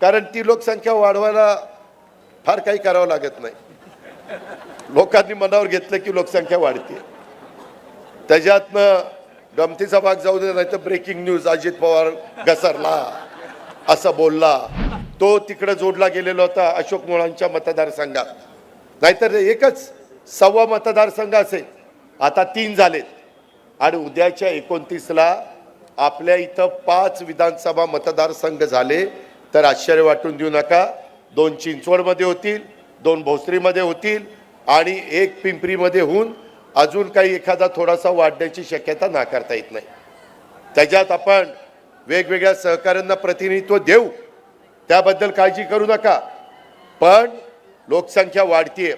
कारण ती लोकसंख्या वाढवायला फार काही करावं लागत नाही. लोकांनी मनावर घेतलं की लोकसंख्या वाढते. त्याच्यातनं गमतीचा भाग जाऊ दे नाही तर ब्रेकिंग न्यूज अजित पवार घसरला असं बोलला. तो तिकडे जोडला गेलेला होता अशोक मुळांच्या मतदारसंघात. नाहीतर एकच सव्वा मतदारसंघ असेल. आता तीन झालेत. आणि उद्याच्या एकोणतीसला आपल्या इथं पाच विधानसभा मतदारसंघ झाले. तर आश्चर्य वाटून देऊ नका. दोन चिंचवडमध्ये होतील दोन भोसरीमध्ये होतील आणि एक पिंपरीमध्ये होऊन अजून काही एखादा थोडासा वाढण्याची शक्यता नाकारता येत नाही. त्याच्यात आपण वेगवेगळ्या सहकाऱ्यांना प्रतिनिधित्व देऊ. त्याबद्दल काळजी करू नका. पण लोकसंख्या वाढतीये.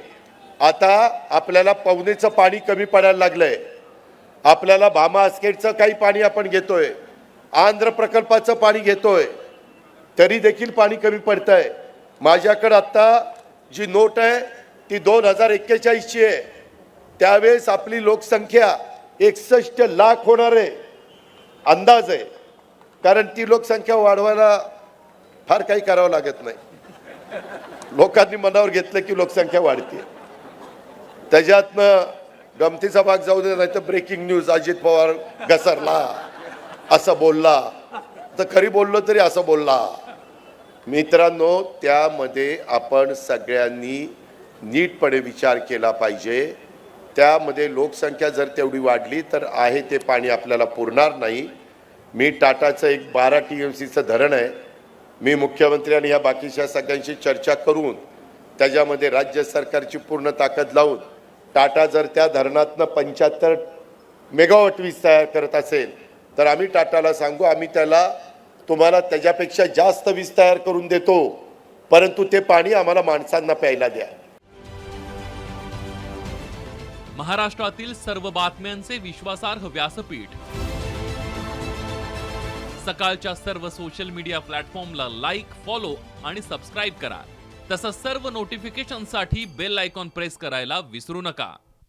आता आपल्याला पवनेचं पाणी कमी पडायला लागलंय. आपल्याला भामा आस्केटचं काही पाणी आपण घेतोय. आंध्र प्रकल्पाचं पाणी घेतोय. तरी देखील पाणी कमी पडतंय. माझ्याकडं आत्ता जी नोट आहे ती दोन हजार एक्केचाळीसची आहे. त्यावेळेस आपली लोकसंख्या एकसष्ट लाख होणार आहे. अंदाज आहे. कारण ती लोकसंख्या वाढवायला फार काही करावं लागत नाही. लोकांनी मनावर घेतलं की लोकसंख्या वाढते. त्याच्यातनं गमतीचा भाग जाऊ दे नाही तर ब्रेकिंग न्यूज अजित पवार घसरला. असं बोलला. तर खरी बोललो तरी असं बोलला. मित्रांनो त्यामध्ये आपण सगळ्यांनी नीटपणे विचार केला पाहिजे. त्यामध्ये लोकसंख्या जर तेवढी वाढली तर आहे ते पाणी आपल्याला पुरणार नाही. मी टाटाचं एक बारा टी एम सीचं धरण आहे. मी मुख्यमंत्री आणि या बाकीच्या सगळ्यांशी चर्चा करून त्याच्यामध्ये राज्य सरकारची पूर्ण ताकद लावून टाटा जर त्या धरणातनं पंच्याहत्तर मेगावॉट वीज तयार करत असेल तर आम्ही टाटाला सांगू आम्ही त्याला तुम्हाला त्याच्यापेक्षा जास्त वीज तयार करून देतो. परंतु ते पाणी आम्हाला माणसांना प्यायला द्या. महाराष्ट्रातील सर्व बातम्यांचे विश्वासार्ह व्यासपीठ. सकाळच्या सर्व सोशल मीडिया प्लॅटफॉर्मला लाईक फॉलो आणि सबस्क्राईब करा. तसंच सर्व नोटिफिकेशनसाठी बेल आयकॉन प्रेस करायला विसरू नका.